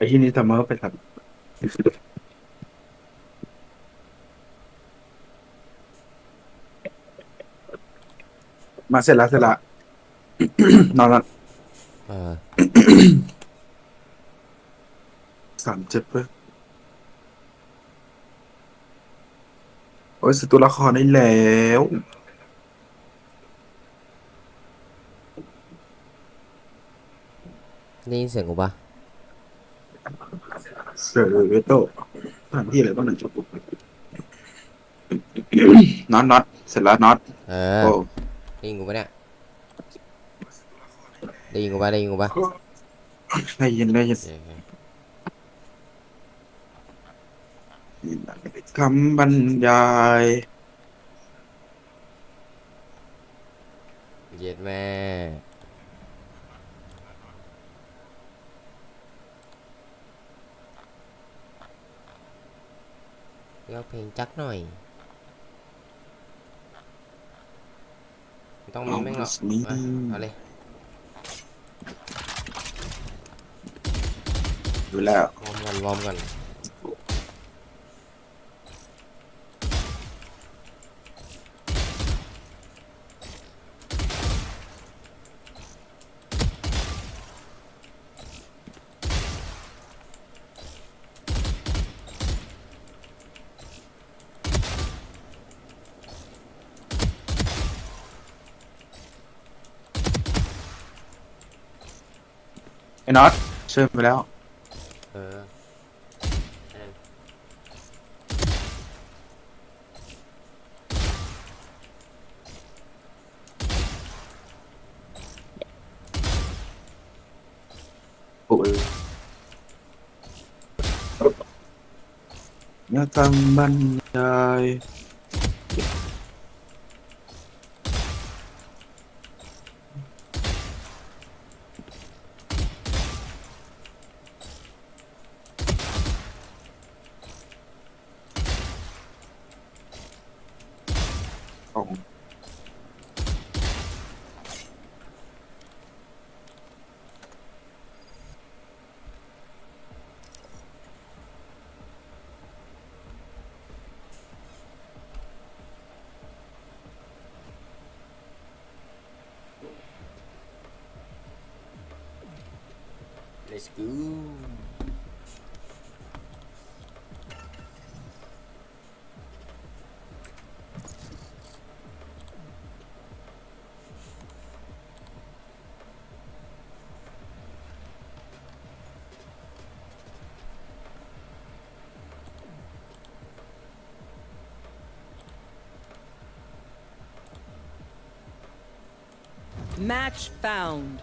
ไอ้ที่นี่ทำมาไปทำมาเสร็จแล้วเสร็จละนอนละเออสามเจ็ดเพื่อโอ้ยสตัวละครได้แล้วได้ยินเสียงกูปะ เสือเวโต้สถานที่อะไรบ้างหนึ่งจุดน็อตน็อตเสร็จแล้วน็อตเออโอ้ได้ยินกูปะเนี่ยได้ยินกูปะได้ยินกูปะได้ยินได้ยินโอเคโอเคคำบรรยายเย็ดแม่ เลือกเพลงจักหน่อยไม่ต้องมีแม่งหรอกมาเอาเลยดูแล้ววอร์มกันวอร์มกันไอ้น็ อตเชิญไปแล้ว เออเออโอ้ยอย่าทำบรรยายของ let's go ๆ Match found.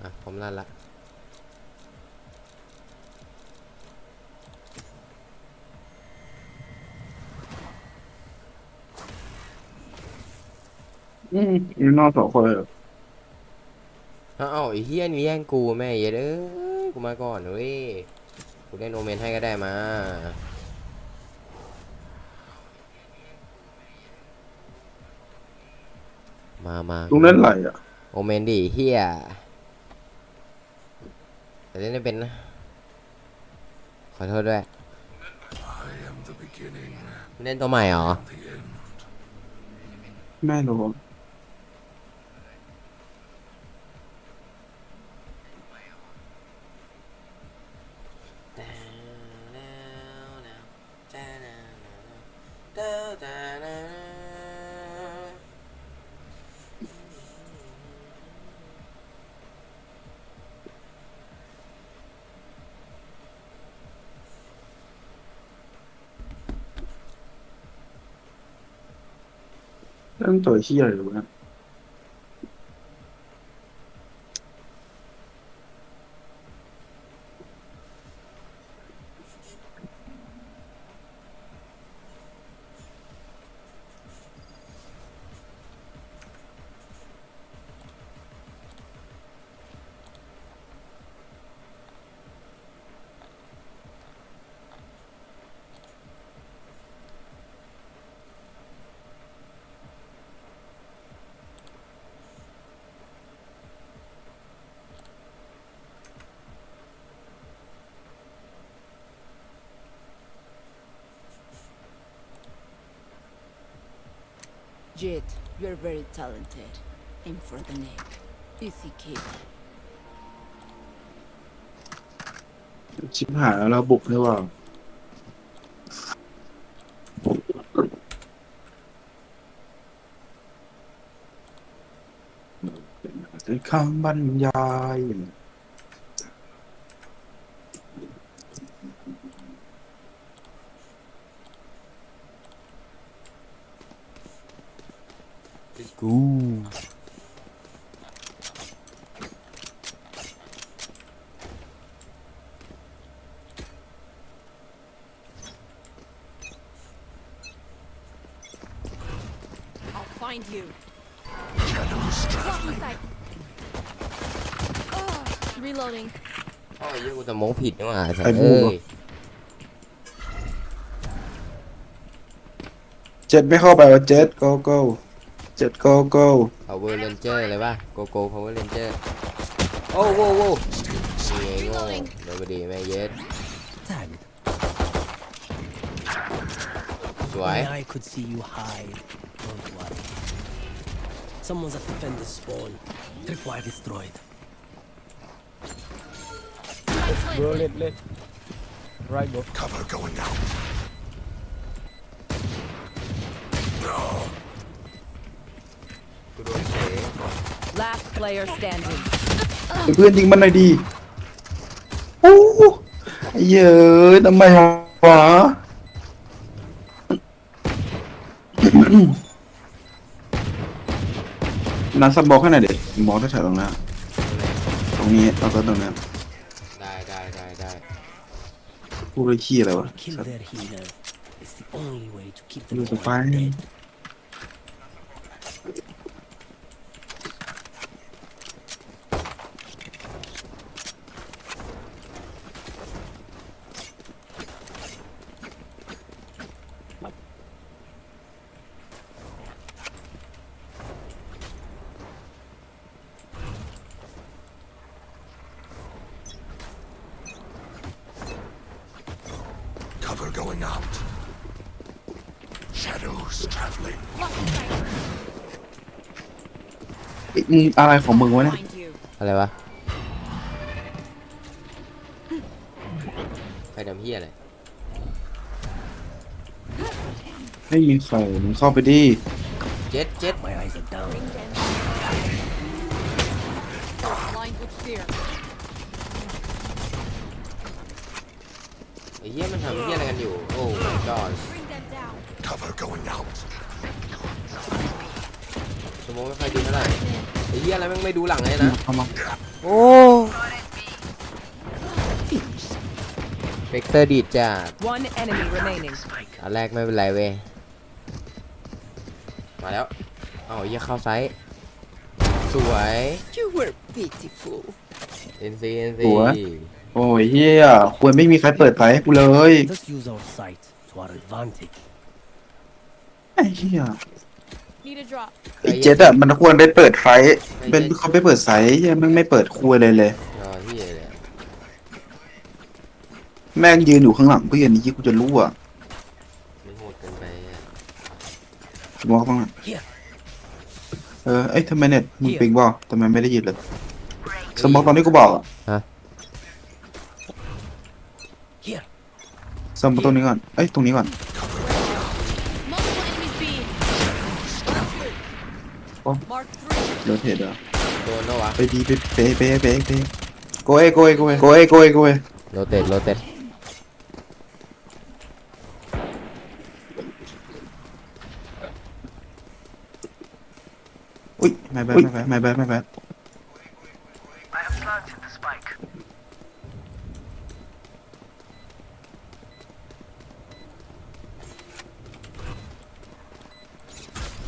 อะผมลั่นละ อืมอยู่นอกสองคนเลยเหรอเอ้าไอ้เฮียนี่แย่งกูแม่เย็ดเอ้ย กูมาก่อนเว้ยกูเล่นโอเมนให้ก็ได้มามามาลุงเล่นอะไรอะ โอเมนดิเฮียแต่เล่นไม่เป็นนะ ขอโทษด้วย เล่นตัวใหม่เหรอแม่รู้ เรื่อง Jit, you're very talented. Aim for the neck. Easy kill. ชิบหายแล้วเราบุกหรือเปล่าเป็นคำบรรยาย กู I'll find you. Reloading. อ๋อเหี้ยกูจะโมกผิดนี่หว่าไอ้สัสไอ้บูเอ้มยเจ็ดไม่เข้าไปว่าเจ็ด go go เจ็ด go go power ranger เลยป่ะ go go power ranger โอ้โว้โว้นี่ไงโง่เดี๋ยวไปดีแม่เย็ด Tagged. สวย Only I could see you hide. Don't worry. Someone's at defender spawn. Tripwire destroyed. Bro, let, let. Right, bro. กูโดนเตะ Last player standing. เพื่อนยิงมันหน่อยดีโอ้ไอ้เหี้ยอะทำไมวะ นัดสบบอกให้หน่อยเด็กมองแถวๆตรงนั้นตรงนี้เอาตัวตรงนั้นได้ได้ได้ได้พูดไปขี้อะไรวะ Kill their healer. It's the only way to keep ดู them สไป all dead. เอ้ยมึงอะไรของมึงวะเนี่ย Find you. อะไรวะใครทำเฮียอะไรไม่มีใครมึงเข้าไปดิเจ็ดเจ็ด My eyes are ทำเฮียอะไรกันอยู่ โอ้ my god Bring them down. สมมติไม่ค่อยดีเท่าไหร่ไอ้เฮียอะไรแม่งไม่ดูหลังเลยนะ เข้ามาโอ้เฟกเตอร์ดีดจ้า One enemy remaining. อันแรกไม่เป็นไรเว้ย มาแล้ว เอ้าเหี้ยเข้าไซส์สวย You were pitiful. NC NC หัว โอ้ยเฮียควรไม่มีใครเปิดไฟให้กูเลย Let's use our sight to our advantage. ไอ้เฮีย Need a drop. ไอ้เจ็ดอะมันควรได้เปิดไฟเป็นเขาไปเปิดไซส์เฮียแม่งไม่เปิดคุยเลยเลย รอที่เลยแม่งยืนอยู่ข้างหลังเพื่อนนี่กูจะรู้อะมันโหดเกินไปอะมองข้างหลัง Here. เออเอ้ยทำไมเน็ตมึงปิงบอกทำไมไม่ได้ยินเลยสมองตอนนี้กูบอกอะ Here. มองตรงนี้ก่อน เอ้ย ตรงนี้ก่อน Multiple enemies B. Mark three. เดี๋ยวเทดอะโดนแล้ววะไปดีไปเปเปเปเปโกเอโกเอโกเอโกเอโกเอโกเอโรเตตโรเตตอุ้ยไม่แบดไม่แบดไม่แบดไม่แบด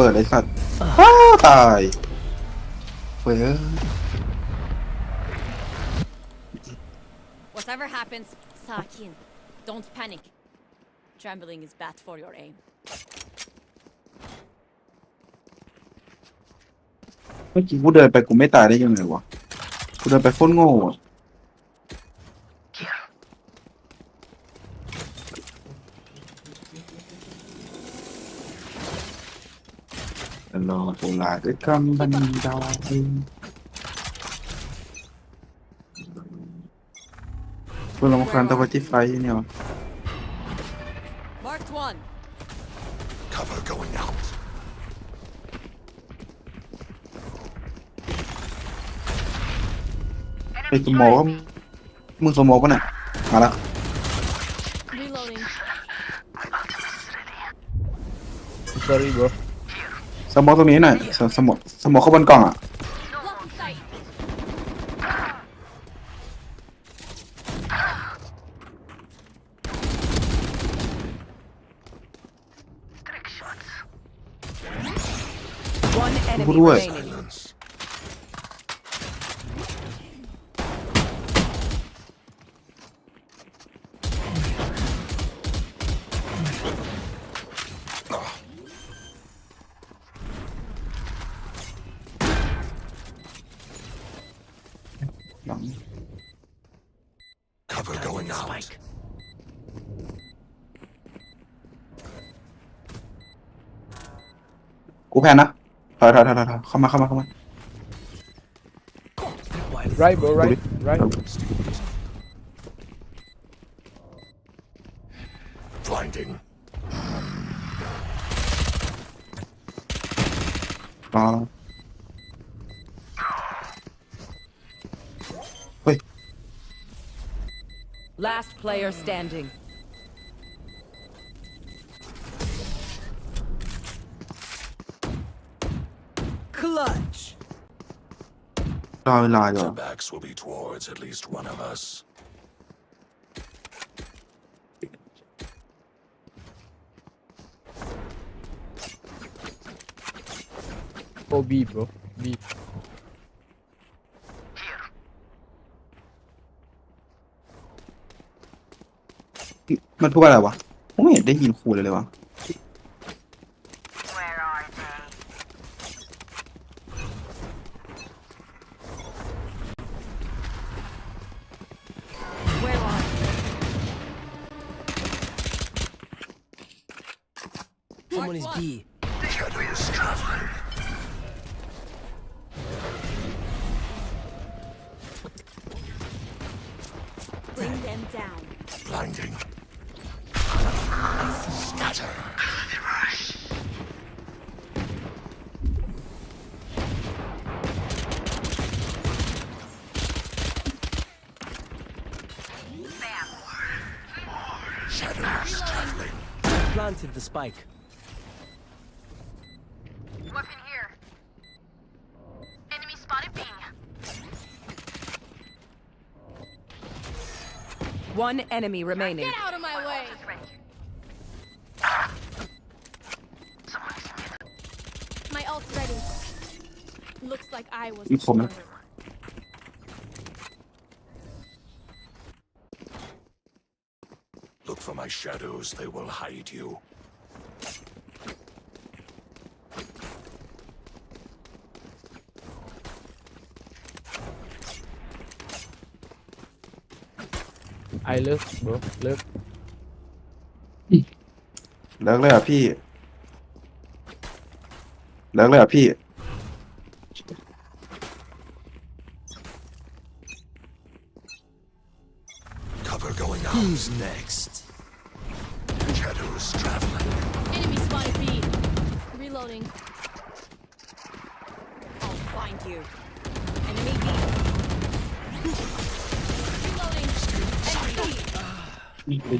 บิดไอ้สัตว์อ้าวตายเว้ย Whatever happens, Sakin, don't panic. Trembling is bad for your aim. เมื่อกี้กูเดินไปกูไม่ตายได้ยังไงวะ กูเดินไปโคตรโง่อะ của là cái company đâu đi Quello mo canta qua ti fai, andiamo. Marked one. Cover going out. Ê, tụi mổ không? Mừng số 1 con nè, À đó. Sorry bro. สมองตรงนี้หน่อยสสมองสมองเข้าบนกล่องอะ กูแพนนะถอยถอยถอยถอยถอยเข้ามาเข้ามาเข้ามา Tripwire. right bro right right Blinding. รอเฮ้ย Last player standing. รอเวลาอยู่ Their backs will be towards at least one of us. oh B bro B มันพูดว่าอะไรวะผมไม่เห็นได้ยินครูเลยเลยวะ Planted the spike. Weapon here. Enemy spotted B. One enemy remaining. Get out of my way. My ult's ready. Looks like I was. You the comment. smarter one. Look for my shadows, they will hide you. ไอเลิฟ bro เลิฟ เลิกเลยเหรอ่ะพี่ เลิกเลยเหรอ่ะพี่ Cover going out. Who's next?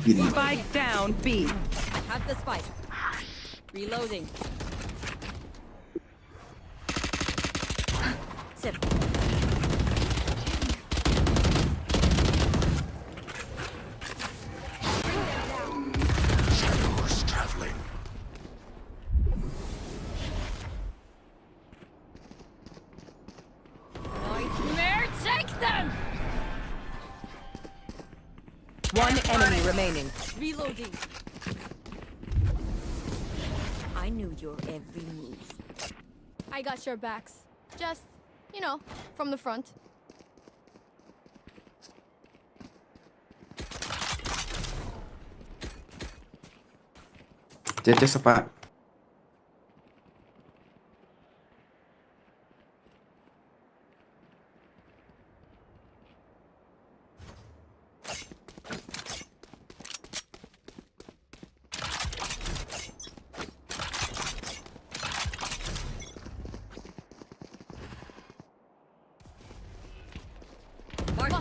B. ได้ยิน Spike down B. I have the spike. Reloading. Tip. remaining. Reloading. I knew your every move. I got your backs. Just, you know, from the front. Dia a sepak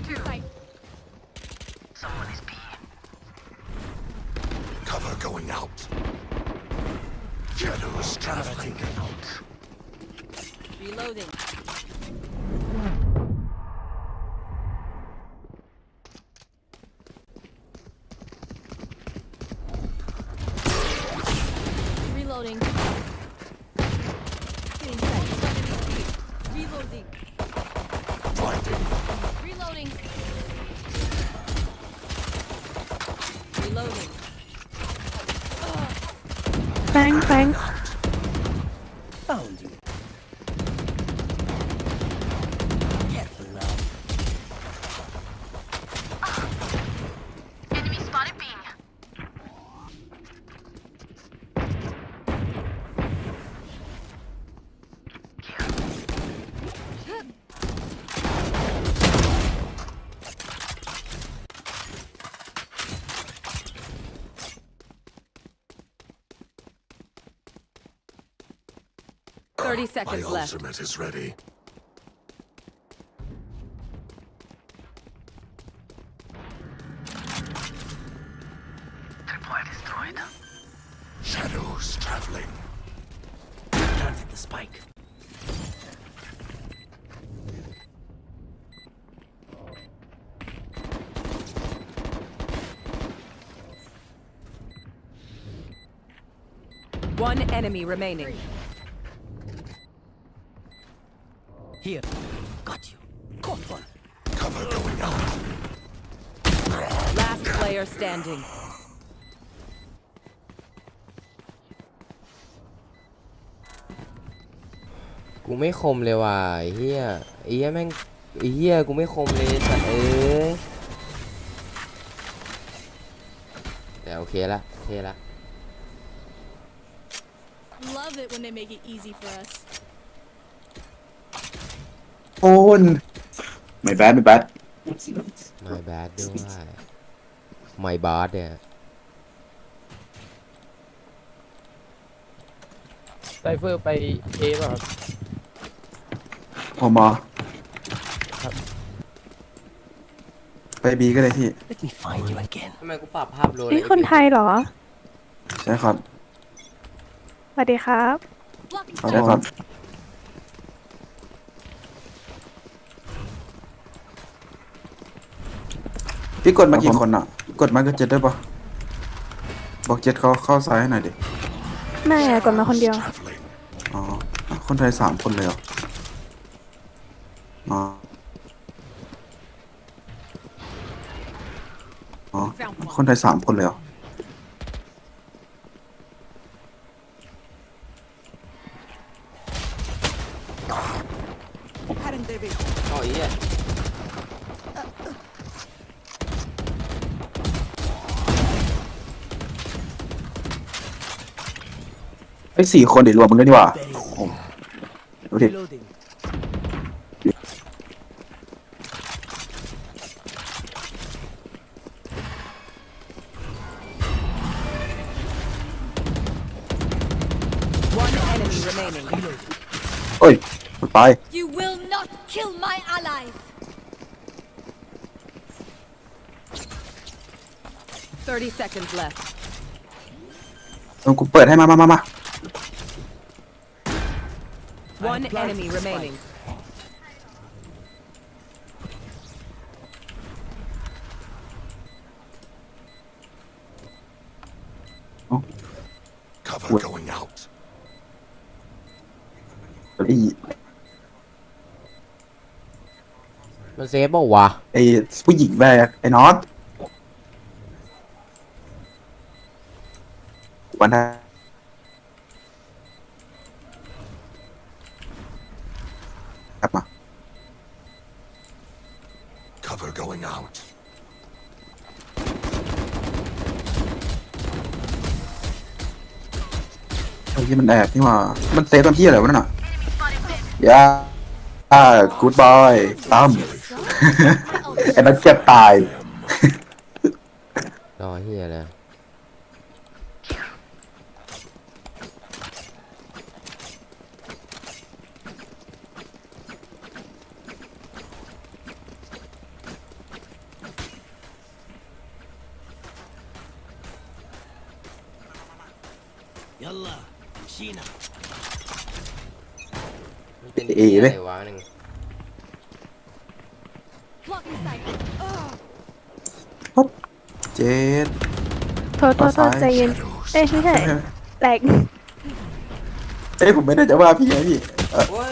เจ็ดสปา Lock in sight. Cover going out. Shadows traveling. Reloading. Reloading. Bang, bang. Thirty My seconds left. ultimate is ready. Tripwire destroyed. Shadows traveling. Planted the spike. One enemy remaining. Here. Got you. Caught one. Cover going out. Last player standing. กูไม่คมเลยว่ะไอ้เฮียไอ้เฮียแม่งไอ้เฮียกูไม่คมเลยสัตว์เอ้ยแต่โอเคละโอเคละ Love it when they make it easy for us. โอนไม่แบดไม่แบด my bad ด้วย my bad เนี่ยไซเฟอร์ไปเอป่ะครับพอมอไปบีก็ได้พี่ Let me find you again. ทำไมกูปรับภาพโลนี่คนไทยเหรอ ใช่ครับ สวัสดีครับ Blocking ใช่ครับ พี่กดมากี่คนอะ กดมาก็เจ็ดได้ปะบอกเจ็ดเขาเข้าซ้ายให้หน่อยดิแม่กดมาคนเดียว Traveling. อ๋ออะคนไทยสามคนเลยเหรออ๋ออ๋อคนไทยสามคนเลยเหรออ๋อไอ้เฮีย ไอ้ย สี่คนเดี๋ยวรวมมึงด้วยดีกว่าโอ้โหดูดิ Reloading. One enemy remaining. เอ้ยหมดไป You will not kill my allies. Thirty seconds left. เออกูเปิดให้มามามามา One enemy remaining. Oh. Cover going out. Please. แอบนี่หว่ามันเซฟตอนที่อะไรวะนั่นน่ะย่าอ่ากูดบอยตั้มไอ้นั่นเจ็บตาย รอเฮียเล เป็นเอไหมะไรวะหนึ่ง Blocking เจ็ดโทษโทษใจเย็น เอ้ยไม่ใช่แหลกเอ้ยผมไม่ได้จะว่าพี่นะพี่เออโอ้ย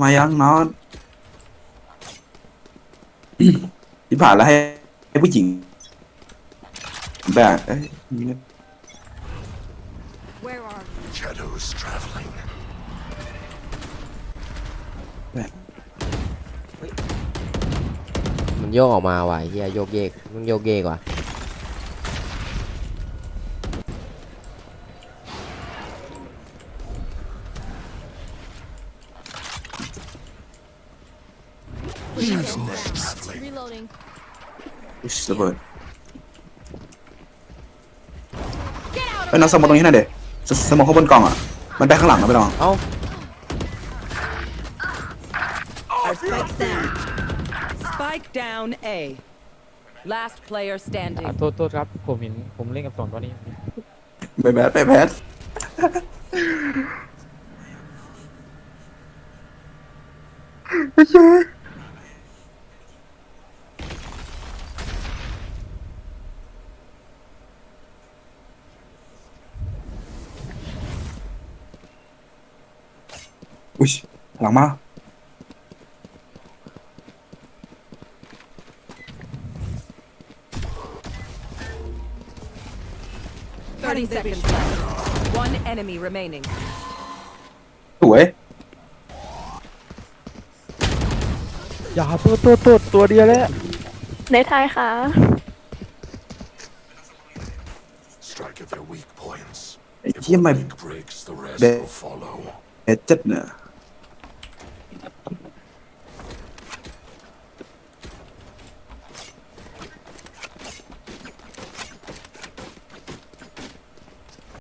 มายังน็อตที่ผ่านแล้วให้ให้ผู้หญิงแบบเอ้ย Where are you? Shadows traveling. มันโยกออกมาว่ะไอ้เฮียโยกเยกมึงโยกเยกว่ะ ระเบิดเอ้ยน้องสมองตรงนี้หน่อยเด็สสมองข้างบนกล่องอะ มันไปข้างหลังนะไปลองเอ้า Our spike down. Spike down A. Last player อ่า standing. โทษโทษครับ ผมเห็นผมเล่นกับสองตัวนี้ ไปแบดไปแบด อุ้ยหลังมา30 seconds left. One enemy remaining. สวยอย่าโทษโทษโทษตัวเดียวแล้วในทายค่ะ Strike at their weak points. ไอ้ที่มัน Weak breaks, the rest Be- will follow. เอ็ดจัดเนี่ย